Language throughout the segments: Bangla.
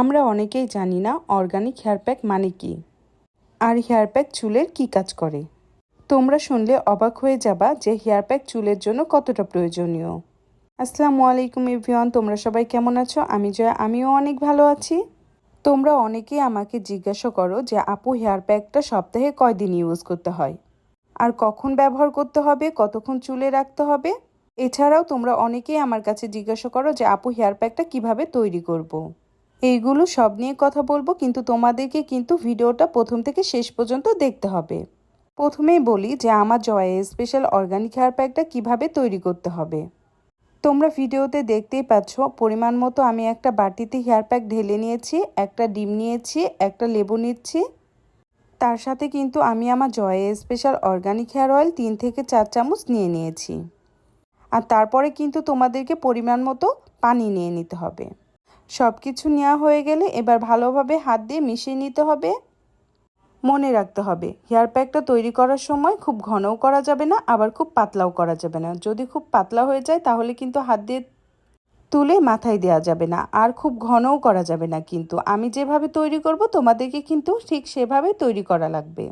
আমরা অনেকেই জানি না অর্গানিক হেয়ার প্যাক মানে কি আর হেয়ার প্যাক চুলের কি কাজ করে। তোমরা শুনলে অবাক হয়ে যাবা যে হেয়ার প্যাক চুলের জন্য কতটা প্রয়োজনীয়। আসসালামু আলাইকুম এভরিওয়ান তোমরা সবাই কেমন আছো? আমি জয়া, আমিও অনেক ভালো আছি। তোমরা অনেকেই আমাকে জিজ্ঞাসা করো যে, আপু হেয়ার প্যাকটা সপ্তাহে কয়দিন ইউজ করতে হয়? আর কখন ব্যবহার করতে হবে? কতক্ষণ চুলে রাখতে হবে? এছাড়াও তোমরা অনেকেই আমার কাছে জিজ্ঞাসা করো যে, আপু হেয়ার প্যাকটা কীভাবে তৈরি করব। এইগুলো সব নিয়ে কথা বলব, কিন্তু তোমাদেরকে কিন্তু ভিডিওটা প্রথম থেকে শেষ পর্যন্ত দেখতে হবে। প্রথমেই বলি যে আমার জয় স্পেশাল অর্গানিক হেয়ার প্যাকটা কীভাবে তৈরি করতে হবে। তোমরা ভিডিওতে দেখতেই পাচ্ছ, পরিমাণ মতো আমি একটা বাটিতে হেয়ার প্যাক ঢেলে নিয়েছি, একটা ডিম নিয়েছি, একটা লেবু নিচ্ছি। তার সাথে কিন্তু আমি আমার Joy special organic hair oil তিন থেকে চার চামচ নিয়ে নিয়েছি। আর তারপরে কিন্তু তোমাদেরকে পরিমাণ মতো পানি নিয়ে নিতে হবে। সব কিছু নেওয়া হয়ে গেলে এবার ভালোভাবে হাত দিয়ে মিশিয়ে নিতে হবে। মনে রাখতে হবে, হেয়ার প্যাকটা তৈরি করার সময় খুব ঘনও করা যাবে না, আবার খুব পাতলাও করা যাবে না। যদি খুব পাতলা হয়ে যায়, তাহলে কিন্তু হাত দিয়ে তুলে মাথায় দেওয়া যাবে না, আর খুব ঘনও করা যাবে না কিন্তু। আমি যেভাবে তৈরি করব, তোমাদেরকে কিন্তু ঠিক সেভাবে তৈরি করা লাগবে।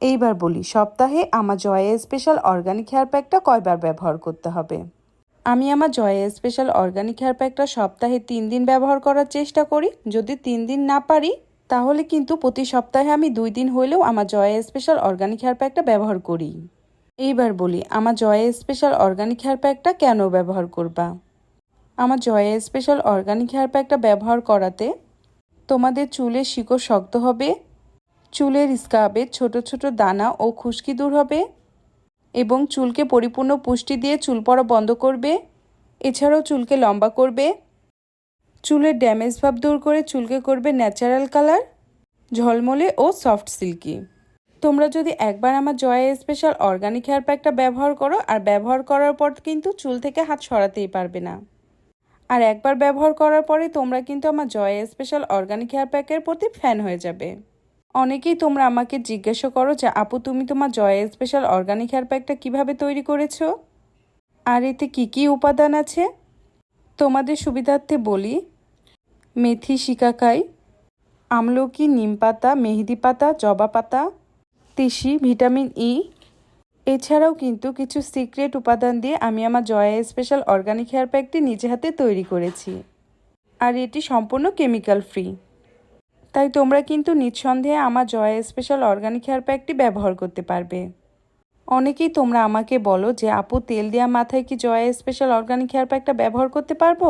এইবার বলি, সপ্তাহে আমার জয়া স্পেশাল অর্গানিক হেয়ার প্যাকটা কয়বার ব্যবহার করতে হবে? আমি আমার জয়া স্পেশাল অর্গানিক হেয়ার প্যাকটা সপ্তাহে তিন দিন ব্যবহার করার চেষ্টা করি। যদি তিন দিন না পারি, তাহলে কিন্তু প্রতি সপ্তাহে আমি দুই দিন হলেও আমার জয়া স্পেশাল অর্গানিক হেয়ার প্যাকটা ব্যবহার করি। এইবার বলি, আমার জয়া স্পেশাল অর্গানিক হেয়ার প্যাকটা কেন ব্যবহার করবা? আমার জয়া স্পেশাল অর্গানিক হেয়ার প্যাকটা ব্যবহার করাতে তোমাদের চুলের শিকড় শক্ত হবে, চুলের স্কাবে ছোট ছোট দানা ও খুশকি দূর হবে এবং চুলকে পরিপূর্ণ পুষ্টি দিয়ে চুল পড়া বন্ধ করবে। এছাড়াও চুলকে লম্বা করবে। চুলের ড্যামেজ ভাব দূর করে চুলকে করবে ন্যাচারাল কালার, ঝলমলে ও সফট সিল্কি। তোমরা যদি একবার আমার জয়া স্পেশাল অর্গানিক হেয়ার প্যাকটা ব্যবহার করো, আর ব্যবহার করার পর কিন্তু চুল থেকে হাত সরাতেই পারবে না। আর একবার ব্যবহার করার পরে তোমরা কিন্তু আমার জয়া স্পেশাল অর্গানিক হেয়ার প্যাকের প্রতি ফ্যান হয়ে যাবে। অনেকেই তোমরা আমাকে জিজ্ঞাসা করো যে, আপু, তুমি তোমার জয়া স্পেশাল অর্গানিক হেয়ার প্যাকটা কীভাবে তৈরি করেছ? আর এতে কি কি উপাদান আছে? তোমাদের সুবিধার্থে বলি, মেথি শিকাকাই আমলকি, নিম পাতা, মেহেদি পাতা, জবা পাতা, তিসি, ভিটামিন ই এছাড়াও কিন্তু কিছু সিক্রেট উপাদান দিয়ে আমি আমার জয়া স্পেশাল অর্গানিক হেয়ার প্যাকটি নিজে হাতে তৈরি করেছি। আর এটি সম্পূর্ণ কেমিক্যাল ফ্রি তাই তোমরা কিন্তু নিঃসন্দেহে আমার জয়া স্পেশাল অর্গানিক হেয়ার প্যাকটি ব্যবহার করতে পারবে। অনেকেই তোমরা আমাকে বলো যে, আপু, তেল দেওয়া মাথায় কি জয়া স্পেশাল অর্গানিক হেয়ার প্যাকটা ব্যবহার করতে পারব?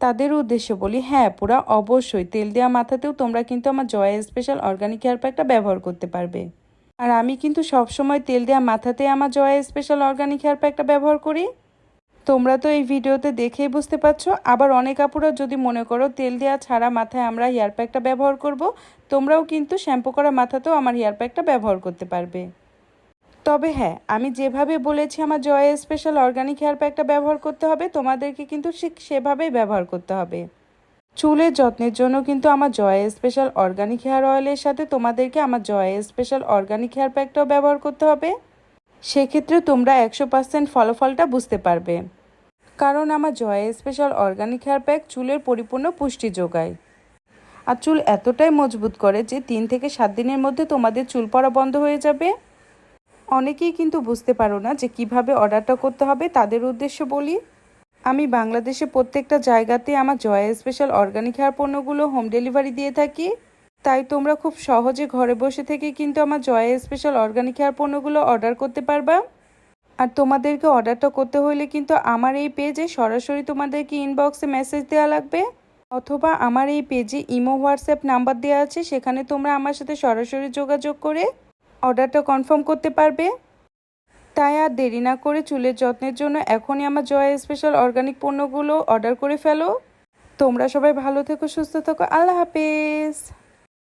তাদের উদ্দেশ্যে বলি হ্যাঁ পুরা অবশ্যই তেল দেওয়া মাথাতেও তোমরা কিন্তু আমার জয়া স্পেশাল অর্গানিক হেয়ার প্যাকটা ব্যবহার করতে পারবে। আর আমি কিন্তু সবসময় তেল দেওয়া মাথাতে আমার জয়া স্পেশাল অর্গানিক হেয়ার প্যাকটা ব্যবহার করি। তোমরা তো এই ভিডিওতে দেখেই বুঝতে পারছ। আবার অনেক আপুরা যদি মনে করো তেল দেওয়া ছাড়া মাথায় আমরা হেয়ার প্যাকটা ব্যবহার করব, তোমরাও কিন্তু শ্যাম্পু করা মাথাতেও আমার হেয়ার প্যাকটা ব্যবহার করতে পারবে। তবে হ্যাঁ আমি যেভাবে বলেছি আমার জয়া স্পেশাল অর্গানিক হেয়ার প্যাকটা ব্যবহার করতে হবে, তোমাদেরকে কিন্তু ঠিক সেভাবেই ব্যবহার করতে হবে। চুলের যত্নের জন্য কিন্তু আমার জয়া স্পেশাল অর্গানিক হেয়ার অয়েলের সাথে তোমাদেরকে আমার জয়া স্পেশাল অর্গানিক হেয়ার প্যাকটাও ব্যবহার করতে হবে। সেক্ষেত্রে তোমরা একশো পার্সেন্ট ফলাফলটা বুঝতে পারবে। কারণ আমার Joya special organic hair pack চুলের পরিপূর্ণ পুষ্টি যোগায়। আর চুল এতটাই মজবুত করে যে তিন থেকে সাত দিনের মধ্যে তোমাদের চুল পড়া বন্ধ হয়ে যাবে। অনেকেই কিন্তু বুঝতে পারো না যে কীভাবে অর্ডারটা করতে হবে, তাদের উদ্দেশ্য বলি। আমি বাংলাদেশে প্রত্যেকটা জায়গাতে আমার জয়া স্পেশাল অর্গানিক হেয়ার পণ্যগুলো হোম ডেলিভারি দিয়ে থাকি। তাই তোমরা খুব সহজে ঘরে বসে থেকে কিন্তু আমার জয়া স্পেশাল অর্গানিক হেয়ার পণ্যগুলো অর্ডার করতে পারবা। আর তোমাদেরকে অর্ডারটা করতে হলে কিন্তু আমার এই পেজে সরাসরি তোমাদেরকে ইনবক্সে মেসেজ দেওয়া লাগবে। অথবা আমার এই পেজে ইমো হোয়াটসঅ্যাপ নাম্বার দেওয়া আছে, সেখানে তোমরা আমার সাথে সরাসরি যোগাযোগ করে অর্ডারটা কনফার্ম করতে পারবে। তাই আর দেরি না করে চুলের যত্নের জন্য এখনই আমার জয়া স্পেশাল অর্গানিক পণ্যগুলো অর্ডার করে ফেলো। তোমরা সবাই ভালো থেকো, সুস্থ থেকো, আল্লাহ হাফেজ।